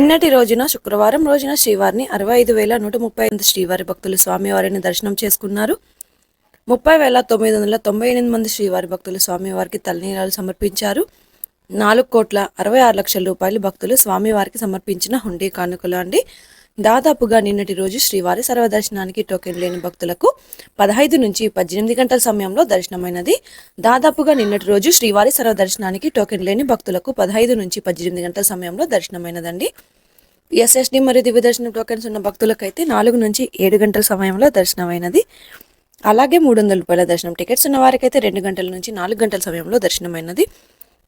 నిన్నటి రోజున శుక్రవారం రోజున శ్రీవారిని అరవై ఐదు వేల నూట ముప్పై ఎనిమిది శ్రీవారి భక్తులు స్వామివారిని దర్శనం చేసుకున్నారు. ముప్పై వేల తొమ్మిది వందల తొంభై ఎనిమిది మంది శ్రీవారి భక్తులు స్వామివారికి తలనీలాలు సమర్పించారు. నాలుగు కోట్ల అరవై ఆరు లక్షల రూపాయలు భక్తులు స్వామివారికి సమర్పించిన హుండీ కానుకలు అండి. దాదాపుగా నిన్నటి రోజు శ్రీవారి సర్వదర్శనానికి టోకెన్ లేని భక్తులకు పదహైదు నుంచి పద్దెనిమిది గంటల సమయంలో దర్శనమైనది. దాదాపుగా నిన్నటి రోజు శ్రీవారి సర్వదర్శనానికి టోకెన్ లేని భక్తులకు పదహైదు నుంచి పద్దెనిమిది గంటల సమయంలో దర్శనమైనదండి. ఎస్ఎస్డి మరియు దివ్య దర్శనం టోకెన్స్ ఉన్న భక్తులకైతే నాలుగు నుంచి ఏడు గంటల సమయంలో దర్శనమైనది. అలాగే మూడు వందల రూపాయల దర్శనం టికెట్స్ ఉన్న వారికైతే రెండు గంటల నుంచి నాలుగు గంటల సమయంలో దర్శనమైనది.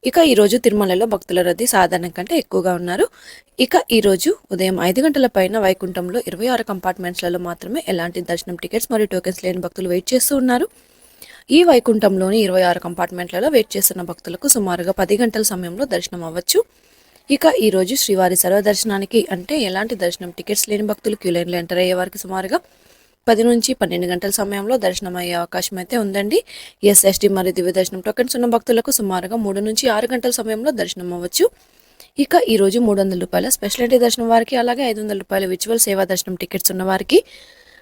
ఇక ఈరోజు తిరుమలలో భక్తుల రద్దీ సాధారణం కంటే ఎక్కువగా ఉన్నారు. ఇక ఈరోజు ఉదయం ఐదు గంటల పైన వైకుంఠంలో ఇరవై ఆరు కంపార్ట్మెంట్స్లలో మాత్రమే ఎలాంటి దర్శనం టికెట్స్ మరియు టోకెన్స్ లేని భక్తులు వెయిట్ చేస్తూ ఉన్నారు. ఈ వైకుంఠంలోని ఇరవై ఆరు కంపార్ట్మెంట్లలో వెయిట్ చేస్తున్న భక్తులకు సుమారుగా పది గంటల సమయంలో దర్శనం అవ్వచ్చు. ఇక ఈరోజు శ్రీవారి సర్వదర్శనానికి అంటే ఎలాంటి దర్శనం టికెట్స్ లేని భక్తులు క్యూ లైన్లో ఎంటర్ అయ్యే వారికి సుమారుగా పది నుంచి పన్నెండు గంటల సమయంలో దర్శనం అయ్యే అవకాశం అయితే ఉందండి. ఎస్ఎస్డి మరియు దివ్య దర్శనం టోకెన్స్ ఉన్న భక్తులకు సుమారుగా మూడు నుంచి ఆరు గంటల సమయంలో దర్శనం అవ్వచ్చు ఇక ఈ రోజు మూడు వందల రూపాయల స్పెషాలిటీ దర్శనం వారికి అలాగే ఐదు వందల రూపాయల విజువల్ సేవా దర్శనం టికెట్స్ ఉన్న వారికి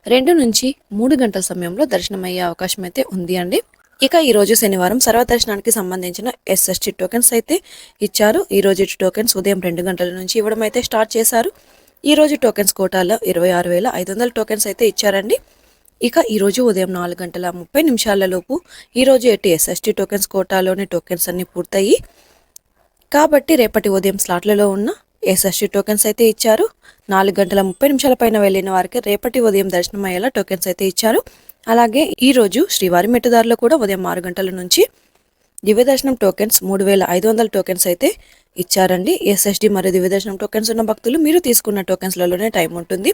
రెండు నుంచి మూడు గంటల సమయంలో దర్శనం అయ్యే అవకాశం అయితే ఉంది అండి. ఇక ఈ రోజు శనివారం సర్వదర్శనానికి సంబంధించిన ఎస్ఎస్టీ టోకెన్స్ అయితే ఇచ్చారు. ఈ రోజు టోకెన్స్ ఉదయం రెండు గంటల నుంచి ఇవ్వడం అయితే స్టార్ట్ చేశారు. ఈ రోజు టోకెన్స్ కోటాలో ఇరవై ఆరు వేల ఐదు వందల టోకెన్స్ అయితే ఇచ్చారండి. ఇక ఈరోజు ఉదయం నాలుగు గంటల ముప్పై నిమిషాలలోపు ఈరోజు ఎట్టి ఎస్ఎస్టీ టోకెన్స్ కోటాలోని టోకెన్స్ అన్నీ పూర్తయ్యి కాబట్టి రేపటి ఉదయం స్లాట్లలో ఉన్న ఎస్ఎస్టీ టోకెన్స్ అయితే ఇచ్చారు. నాలుగు గంటల ముప్పై నిమిషాల పైన వెళ్ళిన వారికి రేపటి ఉదయం దర్శనం అయ్యేలా టోకెన్స్ అయితే ఇచ్చారు. అలాగే ఈరోజు శ్రీవారి మెట్టుదారిలో కూడా ఉదయం ఆరు గంటల నుంచి దివ్య దర్శనం టోకెన్స్ మూడు వేల ఐదు వందల టోకెన్స్ అయితే ఇచ్చారండి. ఎస్ఎస్డి మరియు దివ్యదర్శనం టోకెన్స్ ఉన్న భక్తులు మీరు తీసుకున్న టోకెన్స్లలోనే టైం ఉంటుంది.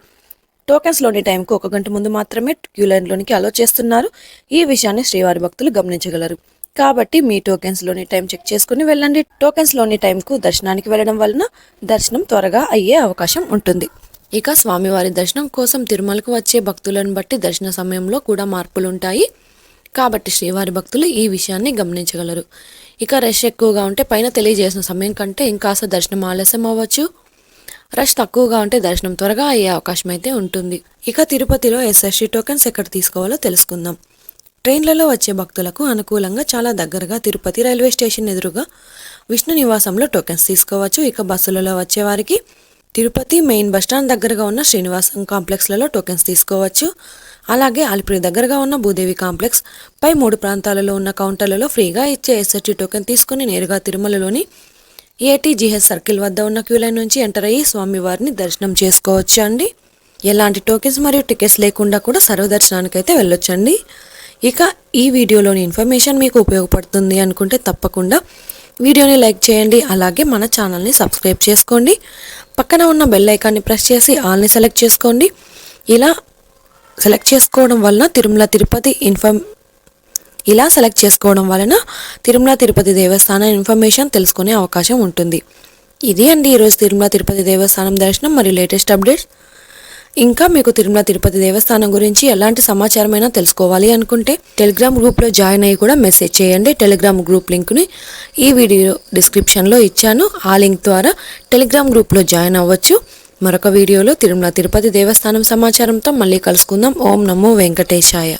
టోకెన్స్లోని టైంకు ఒక గంట ముందు మాత్రమే క్యూ లైన్లోనికి అలో చేస్తున్నారు. ఈ విషయాన్ని శ్రీవారి భక్తులు గమనించగలరు. కాబట్టి మీ టోకెన్స్లోని టైం చెక్ చేసుకుని వెళ్ళండి. టోకెన్స్లోని టైంకు దర్శనానికి వెళ్ళడం వలన దర్శనం త్వరగా అయ్యే అవకాశం ఉంటుంది. ఇక స్వామివారి దర్శనం కోసం తిరుమలకు వచ్చే భక్తులను బట్టి దర్శన సమయంలో కూడా మార్పులు ఉంటాయి కాబట్టి శ్రీవారి భక్తులు ఈ విషయాన్ని గమనించగలరు. ఇక రష్ ఎక్కువగా ఉంటే పైన తెలియజేసిన సమయం కంటే ఇంకాస్త దర్శనం ఆలస్యం అవ్వచ్చు. రష్ తక్కువగా ఉంటే దర్శనం త్వరగా అయ్యే అవకాశం అయితే ఉంటుంది. ఇక తిరుపతిలో ఎస్ఎస్టీ టోకెన్స్ ఎక్కడ తీసుకోవాలో తెలుసుకుందాం. ట్రైన్లలో వచ్చే భక్తులకు అనుకూలంగా చాలా దగ్గరగా తిరుపతి రైల్వే స్టేషన్ ఎదురుగా విష్ణు నివాసంలో టోకెన్స్ తీసుకోవచ్చు. ఇక బస్సులలో వచ్చేవారికి తిరుపతి మెయిన్ బస్టాండ్ దగ్గరగా ఉన్న శ్రీనివాసం కాంప్లెక్స్లలో టోకెన్స్ తీసుకోవచ్చు. అలాగే అలిపిరి దగ్గరగా ఉన్న భూదేవి కాంప్లెక్స్ పై మూడు ప్రాంతాలలో ఉన్న కౌంటర్లలో ఫ్రీగా ఇచ్చే ఎస్ఎస్టీ టోకెన్ తీసుకుని నేరుగా తిరుమలలోని ఏటీజీహెచ్ సర్కిల్ వద్ద ఉన్న క్యూ లైన్ నుంచి ఎంటర్ అయ్యి స్వామివారిని దర్శనం చేసుకోవచ్చు అండి. ఎలాంటి టోకెన్స్ మరియు టికెట్స్ లేకుండా కూడా సర్వదర్శనానికి అయితే వెళ్ళొచ్చండి. ఇక ఈ వీడియోలోని ఇన్ఫర్మేషన్ మీకు ఉపయోగపడుతుంది అనుకుంటే తప్పకుండా వీడియోని లైక్ చేయండి అలాగే మన ఛానల్ని సబ్స్క్రైబ్ చేసుకోండి. పక్కన ఉన్న బెల్ ఐకాన్ని ప్రెస్ చేసి ఆల్ని సెలెక్ట్ చేసుకోండి. ఇలా సెలెక్ట్ చేసుకోవడం వలన తిరుమల తిరుపతి ఇన్ఫర్మ్ ఇలా సెలెక్ట్ చేసుకోవడం వలన తిరుమల తిరుపతి దేవస్థానం ఇన్ఫర్మేషన్ తెలుసుకునే అవకాశం ఉంటుంది. ఇది అండి ఈరోజు తిరుమల తిరుపతి దేవస్థానం దర్శనం మరియు లేటెస్ట్ అప్డేట్స్. ఇంకా మీకు తిరుమల తిరుపతి దేవస్థానం గురించి ఎలాంటి సమాచారమైనా తెలుసుకోవాలి అనుకుంటే టెలిగ్రామ్ గ్రూప్లో జాయిన్ అయ్యి కూడా మెసేజ్ చేయండి. టెలిగ్రామ్ గ్రూప్ లింక్ని ఈ వీడియో డిస్క్రిప్షన్లో ఇచ్చాను. ఆ లింక్ ద్వారా టెలిగ్రామ్ గ్రూప్లో జాయిన్ అవ్వచ్చు. మరొక వీడియోలో తిరుమల తిరుపతి దేవస్థానం సమాచారంతో మళ్ళీ కలుసుకుందాం. ఓం నమో వెంకటేశాయ.